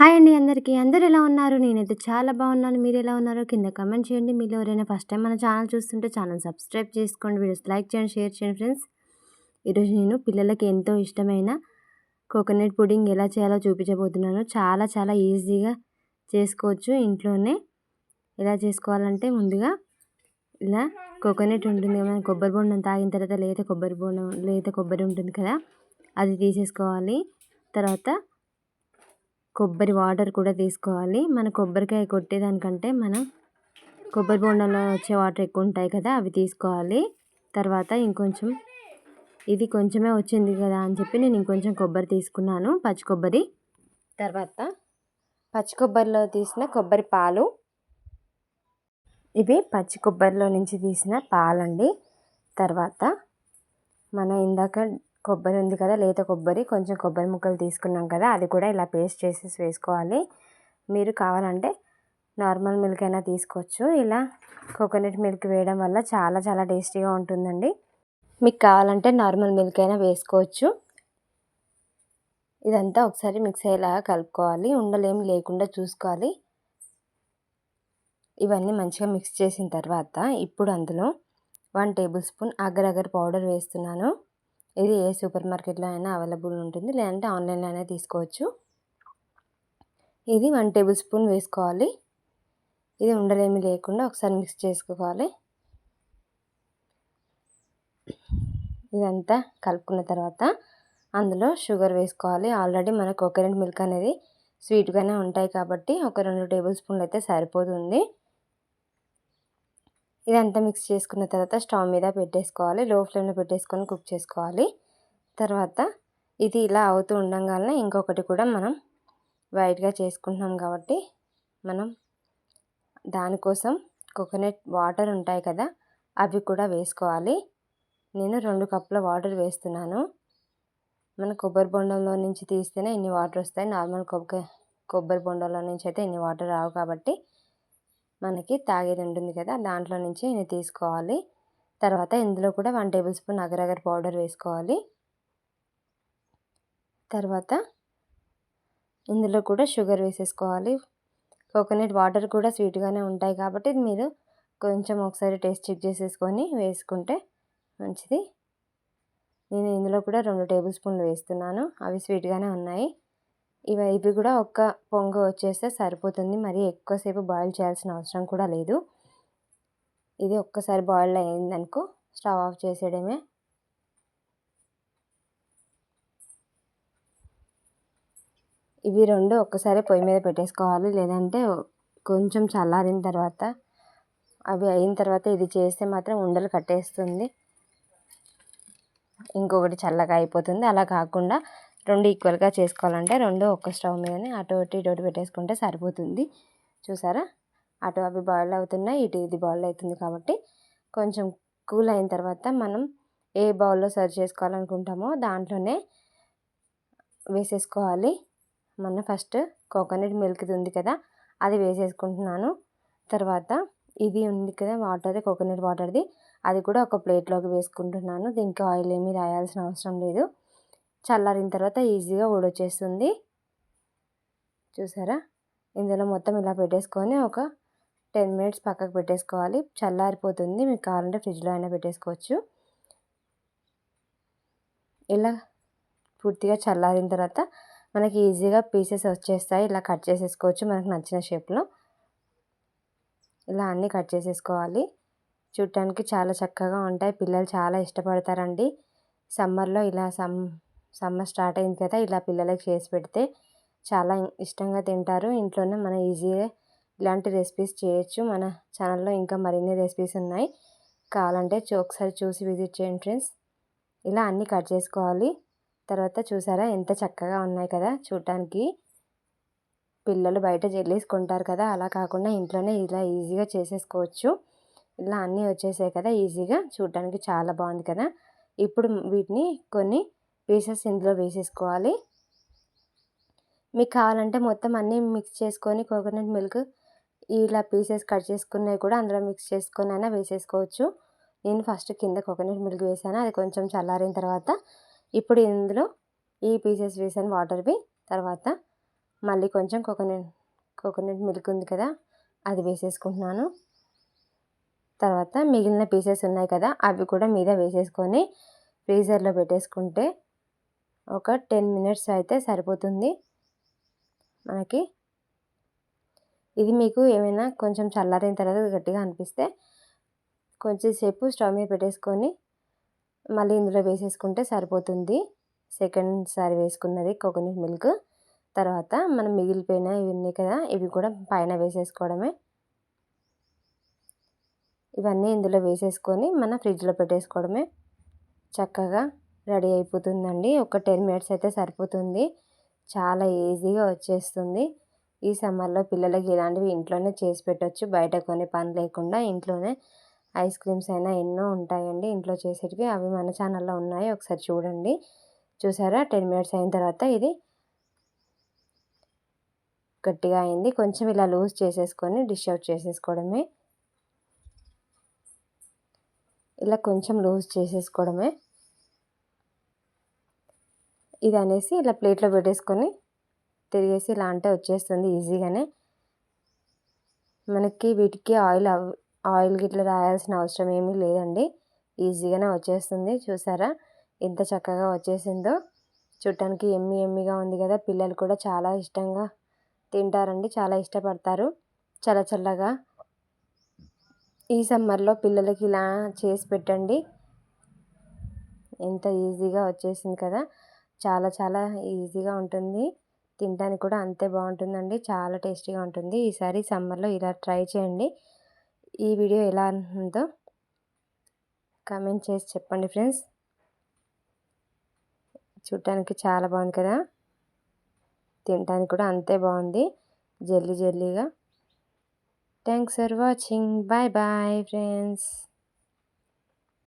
Hi అండి అందరికీ. అందరు ఎలా ఉన్నారు? నేనైతే చాలా బాగున్నాను. మీరు ఎలా ఉన్నారో కింద కమెంట్ చేయండి. మీరు ఎవరైనా ఫస్ట్ టైం మన ఛానల్ చూస్తుంటే ఛానల్ సబ్స్క్రైబ్ చేసుకోండి. వీడియోస్ లైక్ చేయండి షేర్ చేయండి ఫ్రెండ్స్. ఈరోజు నేను పిల్లలకి ఎంతో ఇష్టమైన కోకోనట్ పుడింగ్ ఎలా చేయాలో చూపించబోతున్నాను. చాలా చాలా ఈజీగా చేసుకోవచ్చు. ఇంట్లోనే ఎలా చేసుకోవాలంటే ముందుగా ఇలా కోకోనట్ ఉంటుంది కదా కొబ్బరి బొండం తాగిన తర్వాత లేత కొబ్బరి బొండం లేత కొబ్బరి ఉంటుంది కదా అది తీసేసుకోవాలి. తర్వాత కొబ్బరి వాటర్ కూడా తీసుకోవాలి. మన కొబ్బరికాయ కొట్టేదానికంటే మనం కొబ్బరి బొండంలో వచ్చే వాటర్ ఎక్కువ ఉంటాయి కదా అవి తీసుకోవాలి. తర్వాత ఇంకొంచెం ఇది కొంచెమే వచ్చింది కదా అని చెప్పి నేను ఇంకొంచెం కొబ్బరి తీసుకున్నాను పచ్చి కొబ్బరి. తర్వాత పచ్చి కొబ్బరిలో తీసిన కొబ్బరి పాలు. ఇవి పచ్చి కొబ్బరిలో నుంచి తీసిన పాలండి. తర్వాత మనం ఇందాక కొబ్బరి ఉంది కదా లేత కొబ్బరి కొంచెం కొబ్బరి ముక్కలు తీసుకున్నాం కదా అది కూడా ఇలా పేస్ట్ చేసేసి వేసుకోవాలి. మీరు కావాలంటే నార్మల్ మిల్క్ అయినా తీసుకోవచ్చు. ఇలా కోకోనట్ మిల్క్ వేయడం వల్ల చాలా చాలా టేస్టీగా ఉంటుందండి. మీకు కావాలంటే నార్మల్ మిల్క్ అయినా వేసుకోవచ్చు. ఇదంతా ఒకసారి మిక్స్ అయ్యేలాగా కలుపుకోవాలి. ఉండలేం లేకుండా చూసుకోవాలి. ఇవన్నీ మంచిగా మిక్స్ చేసిన తర్వాత ఇప్పుడు అందులో one tablespoon agar agar powder వేస్తున్నాను. ఇది ఏ సూపర్ మార్కెట్లో అయినా అవైలబుల్ ఉంటుంది. లేదంటే ఆన్లైన్లో అయినా తీసుకోవచ్చు. ఇది వన్ టేబుల్ స్పూన్ వేసుకోవాలి. ఇది ఉండలేమి లేకుండా ఒకసారి మిక్స్ చేసుకోవాలి. ఇదంతా కలుపుకున్న తర్వాత అందులో షుగర్ వేసుకోవాలి. ఆల్రెడీ మన కోకోనట్ మిల్క్ అనేది స్వీట్గానే ఉంటాయి కాబట్టి ఒక రెండు టేబుల్ స్పూన్లు అయితే సరిపోతుంది. ఇదంతా మిక్స్ చేసుకున్న తర్వాత స్టవ్ మీద పెట్టేసుకోవాలి. లో ఫ్లేమ్లో పెట్టేసుకొని కుక్ చేసుకోవాలి. తర్వాత ఇది ఇలా అవుతూ ఉండగానే ఇంకొకటి కూడా మనం వైట్గా చేసుకుంటున్నాం కాబట్టి మనం దానికోసం కోకోనట్ వాటర్ ఉంటాయి కదా అవి కూడా వేసుకోవాలి. నేను రెండు కప్పుల వాటర్ వేస్తున్నాను. మన కొబ్బరి బొండంలో నుంచి తీస్తేనే ఇన్ని వాటర్ వస్తాయి. నార్మల్ కొబ్బరి కొబ్బరి బొండంలో నుంచి అయితే ఇన్ని వాటర్ రావు కాబట్టి మనకి తాగేది ఉంటుంది కదా దాంట్లో నుంచి నేను తీసుకోవాలి. తర్వాత ఇందులో కూడా one tablespoon agar agar powder వేసుకోవాలి. తర్వాత ఇందులో కూడా షుగర్ వేసేసుకోవాలి. కోకోనట్ వాటర్ కూడా స్వీట్గానే ఉంటాయి కాబట్టి మీరు కొంచెం ఒకసారి టేస్ట్ చెక్ చేసేసుకొని వేసుకుంటే మంచిది. నేను ఇందులో కూడా రెండు టేబుల్ స్పూన్లు వేస్తున్నాను. అవి స్వీట్గానే ఉన్నాయి. ఇవి ఇవి కూడా ఒక్క పొంగ వచ్చేస్తే సరిపోతుంది. మరి ఎక్కువసేపు బాయిల్ చేయాల్సిన అవసరం కూడా లేదు. ఇది ఒక్కసారి బాయిల్ అయిందనుకో స్టవ్ ఆఫ్ చేసేయడమే. ఇవి రెండు ఒక్కసారి పొయ్యి మీద పెట్టేసుకోవాలి. లేదంటే కొంచెం చల్లారిన తర్వాత అవి అయిన తర్వాత ఇది చేస్తే మాత్రం ఉండలు కట్టేస్తుంది. ఇంకొకటి చల్లగా అయిపోతుంది. అలా కాకుండా రెండు ఈక్వల్గా చేసుకోవాలంటే రెండు ఒక్క స్టవ్ మీదనే అటు ఒకటి ఇటు ఒకటి పెట్టేసుకుంటే సరిపోతుంది. చూసారా? అటు అవి బాయిల్ అవుతున్నాయి ఇటు ఇది బాయిల్ అవుతుంది కాబట్టి కొంచెం కూల్ అయిన తర్వాత మనం ఏ బౌల్లో సర్వ్ చేసుకోవాలనుకుంటామో దాంట్లోనే వేసేసుకోవాలి. మన ఫస్ట్ కోకోనట్ మిల్క్ ఉంది కదా అది వేసేసుకుంటున్నాను. తర్వాత ఇది ఉంది కదా వాటర్ కోకోనట్ వాటర్ది అది కూడా ఒక ప్లేట్లోకి వేసుకుంటున్నాను. దీనికి ఆయిల్ ఏమీ రాయాల్సిన అవసరం లేదు. చల్లారిన తర్వాత ఈజీగా ఊడొచ్చేస్తుంది. చూసారా? ఇందులో మొత్తం ఇలా పెట్టేసుకొని ఒక టెన్ మినిట్స్ పక్కకు పెట్టేసుకోవాలి. చల్లారిపోతుంది. మీకు కావాలంటే ఫ్రిడ్జ్లో అయినా పెట్టేసుకోవచ్చు. ఇలా పూర్తిగా చల్లారిన తర్వాత మనకి ఈజీగా పీసెస్ వచ్చేస్తాయి. ఇలా కట్ చేసేసుకోవచ్చు. మనకు నచ్చిన షేప్లో. ఇలా అన్నీ కట్ చేసేసుకోవాలి. చూడటానికి చాలా చక్కగా ఉంటాయి. పిల్లలు చాలా ఇష్టపడతారండి. సమ్మర్లో ఇలా సమ్ సమ్మర్ స్టార్ట్ అయింది కదా ఇలా పిల్లలకి చేసి పెడితే చాలా ఇష్టంగా తింటారు. ఇంట్లోనే మనం ఈజీగా ఇలాంటి రెసిపీస్ చేయొచ్చు. మన ఛానల్లో ఇంకా మరిన్ని రెసిపీస్ ఉన్నాయి. కావాలంటే ఒకసారి చూసి విజిట్ చేయండి ఫ్రెండ్స్. ఇలా అన్నీ కట్ చేసుకోవాలి. తర్వాత చూసారా ఎంత చక్కగా ఉన్నాయి కదా చూడటానికి పిల్లలు బయట జెల్లీస్ కొంటారు కదా అలా కాకుండా ఇంట్లోనే ఇలా ఈజీగా చేసేసుకోవచ్చు. ఇలా అన్నీ వచ్చేసాయి కదా ఈజీగా చూడటానికి చాలా బాగుంది కదా. ఇప్పుడు వీటిని కొన్ని పీసెస్ ఇందులో వేసేసుకోవాలి. మీకు కావాలంటే మొత్తం అన్నీ మిక్స్ చేసుకొని కోకోనట్ మిల్క్ ఇలా పీసెస్ కట్ చేసుకున్నవి కూడా అందులో మిక్స్ చేసుకొని అయినా వేసేసుకోవచ్చు. నేను ఫస్ట్ కింద కోకోనట్ మిల్క్ వేసాను. అది కొంచెం చల్లారిన తర్వాత ఇప్పుడు ఇందులో ఈ పీసెస్ వేసాను వాటర్వి తర్వాత మళ్ళీ కొంచెం కోకోనట్ కోకోనట్ మిల్క్ ఉంది కదా అది వేసేసుకుంటున్నాను. తర్వాత మిగిలిన పీసెస్ ఉన్నాయి కదా అవి కూడా మీద వేసేసుకొని ఫ్రీజర్లో పెట్టేసుకుంటే ఒక టెన్ మినిట్స్ అయితే సరిపోతుంది మనకి. ఇది మీకు ఏమైనా కొంచెం చల్లారిన తర్వాత గట్టిగా అనిపిస్తే కొంచెం సేపు స్టవ్ మీద పెట్టేసుకొని మళ్ళీ ఇందులో వేసేసుకుంటే సరిపోతుంది. సెకండ్ సారి వేసుకున్నది కోకోనట్ మిల్క్. తర్వాత మనం మిగిలిపోయిన ఇవి ఉన్నాయి కదా ఇవి కూడా పైన వేసేసుకోవడమే. ఇవన్నీ ఇందులో వేసేసుకొని మన ఫ్రిడ్జ్లో పెట్టేసుకోవడమే. చక్కగా రెడీ అయిపోతుందండి. ఒక టెన్ మినిట్స్ అయితే సరిపోతుంది. చాలా ఈజీగా వచ్చేస్తుంది. ఈ సమ్మర్లో పిల్లలకి ఇలాంటివి ఇంట్లోనే చేసి పెట్టవచ్చు బయట కొనే పని లేకుండా ఇంట్లోనే ఐస్ క్రీమ్స్ అయినా ఎన్నో ఉంటాయండి ఇంట్లో చేసేటివి. అవి మన ఛానల్లో ఉన్నాయి. ఒకసారి చూడండి. చూసారా? టెన్ మినిట్స్ అయిన తర్వాత ఇది గట్టిగా అయింది. కొంచెం ఇలా లూజ్ చేసేసుకొని డిష్ అవుట్ చేసేసుకోవడమే. ఇలా కొంచెం లూజ్ చేసేసుకోవడమే. ఇది అనేసి ఇలా ప్లేట్లో పెట్టేసుకొని తిరిగేసి ఇలా అంటే వచ్చేస్తుంది ఈజీగానే. మనకి వీటికి ఆయిల్ ఆయిల్ గిట్ల రాయాల్సిన అవసరం ఏమీ లేదండి. ఈజీగానే వచ్చేస్తుంది. చూసారా? ఎంత చక్కగా వచ్చేసిందో. చూడటానికి ఎమ్మి ఎమ్మిగా ఉంది కదా. పిల్లలు కూడా చాలా ఇష్టంగా తింటారండి. చాలా ఇష్టపడతారు. చల్ల చల్లగా. ఈ సమ్మర్లో పిల్లలకి ఇలా చేసి పెట్టండి. ఎంత ఈజీగా వచ్చేసింది కదా. చాలా చాలా ఈజీగా ఉంటుంది. తినడానికి కూడా అంతే బాగుంటుందండి. చాలా టేస్టీగా ఉంటుంది. ఈసారి సమ్మర్లో ఇలా ట్రై చేయండి. ఈ వీడియో ఎలా ఉందో కమెంట్ చేసి చెప్పండి ఫ్రెండ్స్. చూడటానికి చాలా బాగుంది కదా. తినడానికి కూడా అంతే బాగుంది. Jelly జల్లీగా thanks for watching. Bye bye friends.